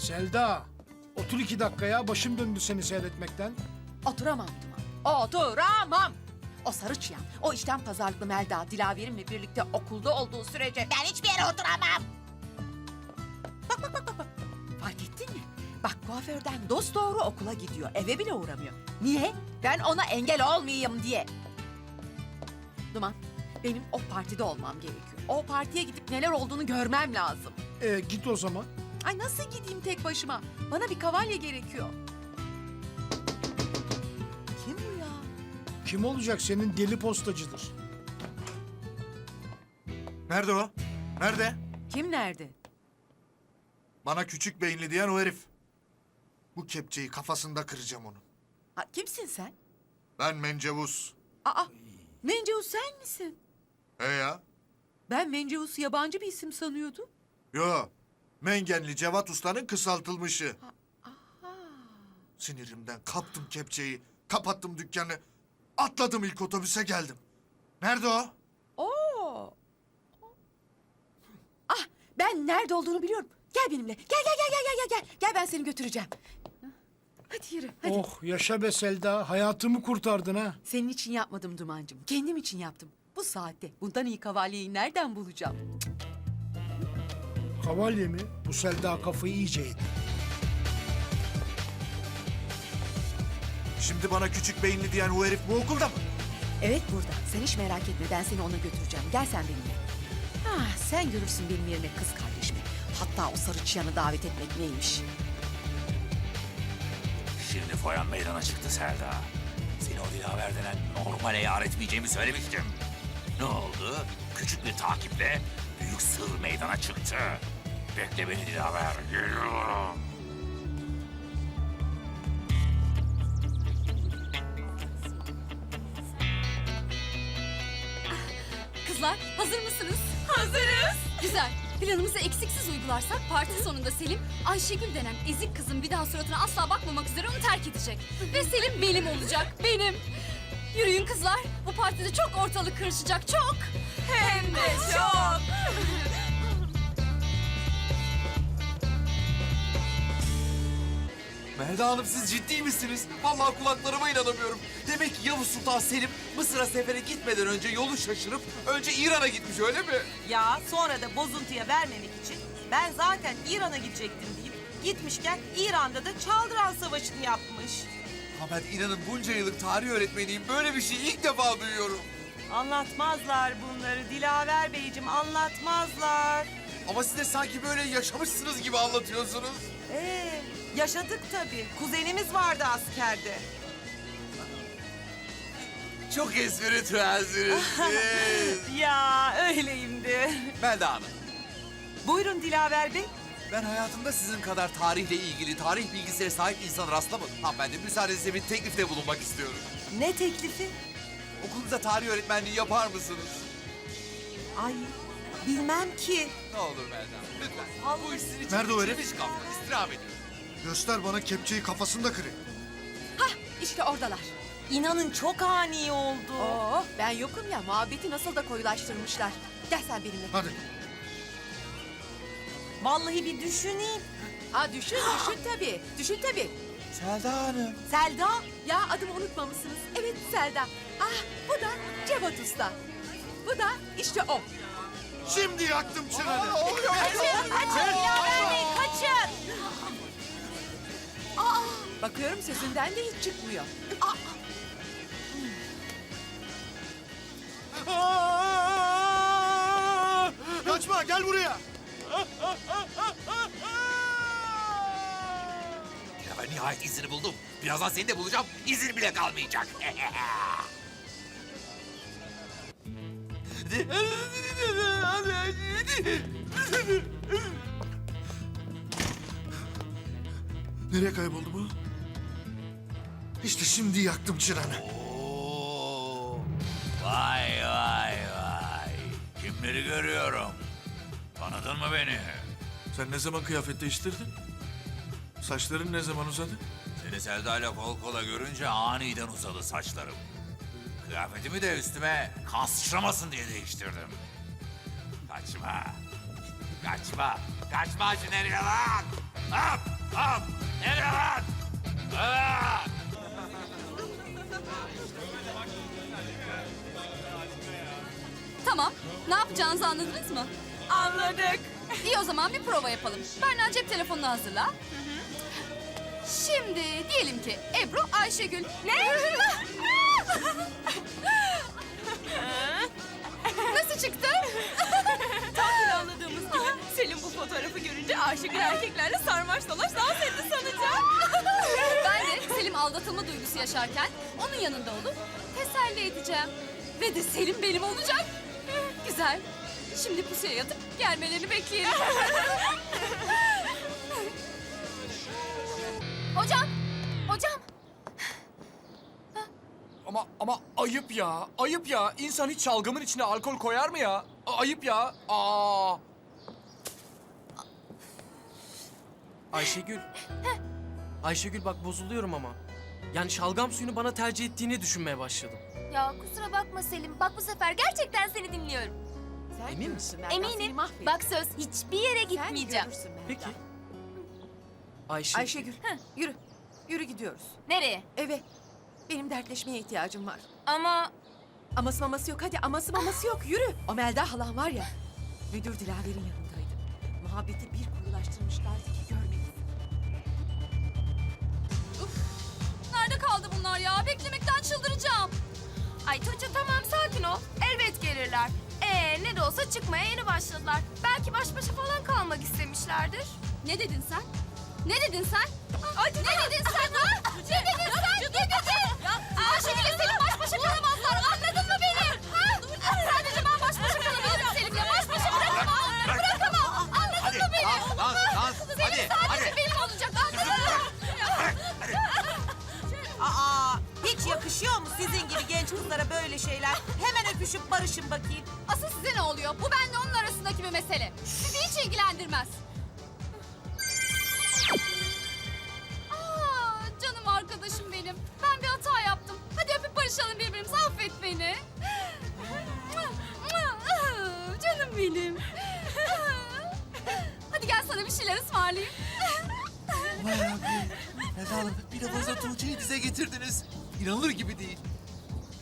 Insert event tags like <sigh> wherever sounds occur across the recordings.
Selda, otur iki dakika ya. Başım döndü seni seyretmekten. Oturamam Duman. Oturamam. O sarı çıyan, o işten pazarlıklı Melda, Dilaver'imle birlikte okulda olduğu sürece ben hiçbir yere oturamam. Bak bak bak bak. bak. Fark ettin mi? Bak kuaförden dost doğru okula gidiyor. Eve bile uğramıyor. Niye? Ben ona engel olmayayım diye. Duman, benim o partide olmam gerekiyor. O partiye gidip neler olduğunu görmem lazım. Ee, git o zaman. Ay nasıl gideyim tek başıma? Bana bir kavalye gerekiyor. Kim bu ya? Kim olacak senin deli postacıdır. Nerede o? Nerede? Kim nerede? Bana küçük beyinli diyen o herif. Bu kepçeyi kafasında kıracağım onu. Ha, kimsin sen? Ben Mencevus. Aa, Mencevus sen misin? He ya? Ben Mencevus'u yabancı bir isim sanıyordum. Yo. Mengenli Cevat Usta'nın kısaltılmışı. Sinirimden kaptım kepçeyi, kapattım dükkanı, atladım ilk otobüse geldim. Nerede o? Oo. Ah, ben nerede olduğunu biliyorum. Gel benimle. Gel gel gel gel gel gel. Gel ben seni götüreceğim. Hadi yürü. Hadi. Oh yaşa be Selda. Hayatımı kurtardın ha. Senin için yapmadım Duman'cığım. Kendim için yaptım. Bu saatte bundan iyi kavalyeyi nereden bulacağım? Kavalye mi? Bu Selda kafayı iyice yedi. Şimdi bana küçük beyinli diyen o herif bu okulda mı? Evet burada. Sen hiç merak etme. Ben seni ona götüreceğim. Gel sen benimle. Ah, sen görürsün benim yerime kız kardeşimi. Hatta o sarı çıyanı davet etmek neymiş. Şimdi foyan meydana çıktı Selda. Seni o dilaver denen normale yar etmeyeceğimi söylemiştim. Ne oldu? Küçük bir takiple büyük sır meydana çıktı. Bekle beni dilaver, geliyorum. Kızlar hazır mısınız? Hazırız. Güzel. Planımızı eksiksiz uygularsak parti sonunda Selim Ayşegül denen ezik kızın bir daha suratına asla bakmamak üzere onu terk edecek. Ve Selim benim olacak. Benim. Yürüyün kızlar. Bu partide çok ortalık karışacak. Çok. Hem de çok. Melda Hanım siz ciddi misiniz? Vallahi kulaklarıma inanamıyorum. Demek ki Yavuz Sultan Selim Mısır'a sefere gitmeden önce yolu şaşırıp önce İran'a gitmiş öyle mi? Ya sonra da bozuntuya vermemek için ben zaten İran'a gidecektim deyip gitmişken İran'da da Çaldıran Savaşı'nı yapmış. Ha ben inanın bunca yıllık tarih öğretmeniyim. Böyle bir şeyi ilk defa duyuyorum. Anlatmazlar bunları Dilaver Beyciğim anlatmazlar. Ama siz de sanki böyle yaşamışsınız gibi anlatıyorsunuz. Ee, yaşadık tabii. Kuzenimiz vardı askerde. Çok espritüelsiniz siz. <laughs> Ya öyleyimdi. Melda Hanım, Buyurun Dilaver Bey. ben hayatımda sizin kadar tarihle ilgili tarih bilgisine sahip insan rastlamadım. Hanımefendi müsaadenizle bir teklifte bulunmak istiyorum. Ne teklifi? Okulunuzda tarih öğretmenliği yapar mısınız? Ay bilmem ki. Ne olur Melda Hanım, lütfen. Allah- Bu iş sizin için Nerede o herif? biçilmiş kaptan. İstirham ediyorum. Göster bana kepçeyi kafasında kırayım. Hah, işte oradalar. İnanın çok ani oldu. Oo, ben yokum ya. Muhabbeti nasıl da koyulaştırmışlar. Gel sen benimle. Hadi. Vallahi bir düşüneyim. Ha düşün, düşün <gasps> tabii. Düşün tabii. Selda Hanım. Selda. Ya adımı unutmamışsınız. Evet Selda. Ah bu da Cevat Usta. Bu da işte o. Şimdi yaktım çıranı. Kaçın, kaçın Dilaver Bey, kaçın. Aa, bakıyorum sesinden de hiç çıkmıyor. Aa, Kaçma gel buraya. Ya ben nihayet izini buldum. Birazdan seni de bulacağım. İzin bile kalmayacak. <laughs> Nereye kayboldu bu? İşte şimdi yaktım çıranı. Oo, vay vay vay. Kimleri görüyorum? Tanıdın mı beni? Sen ne zaman kıyafet değiştirdin? Saçların ne zaman uzadı? Seni Selda ile kol kola görünce aniden uzadı saçlarım. Kıyafetimi de üstüme kan sıçramasın diye değiştirdim. Kaçma. Kaçma. Kaçma şu nereye lan? Hop! Hop! Nereye lan? Aa! Tamam. Ne yapacağınızı anladınız mı? Anladık. İyi o zaman bir prova yapalım. Berna cep telefonunu hazırla. Şimdi diyelim ki Ebru Ayşegül. Ne? Nasıl çıktı? Ayşegül erkeklerle sarmaş dolaş dans etti sanacak. <laughs> Ben de Selim aldatılma duygusu yaşarken onun yanında olup teselli edeceğim. Ve de Selim benim olacak. <laughs> Güzel. Şimdi pusuya yatıp gelmelerini bekleyelim. <laughs> hocam, hocam. Ama ama ayıp ya. Ayıp ya. İnsan hiç şalgamın içine alkol koyar mı ya? Ayıp ya. Aa. Ayşegül. Ayşegül bak bozuluyorum ama. Yani şalgam suyunu bana tercih ettiğini düşünmeye başladım. Ya kusura bakma Selim. Bak bu sefer gerçekten seni dinliyorum. Sen Emin görürsün misin? Melda, seni Eminim. mahvedeceğim. Bak söz hiçbir yere Sen gitmeyeceğim. görürsün Melda. Peki. Ayşegül. Ayşegül, yürü. Yürü gidiyoruz. Nereye? Eve. Benim dertleşmeye ihtiyacım var. Ama Aması maması yok hadi aması maması yok yürü. O Melda halan var ya. Müdür Dilaver'in yanındaydı. Muhabbeti bir kurulaştırmışlardı ki görmeyiz. Bunlar ya? Beklemekten çıldıracağım. ay Tuğçe tamam sakin ol. Elbet gelirler. Ee ne de olsa çıkmaya yeni başladılar. Belki baş başa falan kalmak istemişlerdir. Ne dedin sen? Ne dedin sen? Ay, ne dedin sen? <laughs> Ne dedin sen? Ne dedin? Ya, Ayşegül'le Selim kızlara böyle şeyler? Hemen öpüşüp barışın bakayım. Asıl size ne oluyor? Bu benle onun arasındaki bir mesele. Sizi hiç ilgilendirmez. Aa, canım arkadaşım benim. Ben bir hata yaptım. Hadi öpüp barışalım birbirimize. Affet beni. Canım benim. Hadi gel sana bir şeyler ısmarlayayım. Melda Hanım bir de Tuğçe'yi dize getirdiniz. İnanılır gibi değil.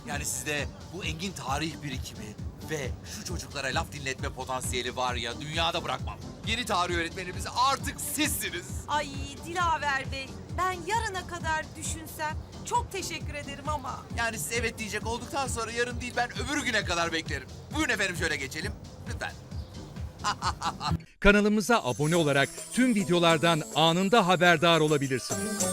Yani sizde bu engin tarih birikimi ve şu çocuklara laf dinletme potansiyeli var ya dünyada bırakmam. Yeni tarih öğretmenimiz artık sizsiniz. Ay Dilaver Bey, ben yarına kadar düşünsem çok teşekkür ederim ama. Yani siz evet diyecek olduktan sonra yarın değil ben öbür güne kadar beklerim. Buyurun efendim şöyle geçelim. Lütfen. <laughs> Kanalımıza abone olarak tüm videolardan anında haberdar olabilirsiniz.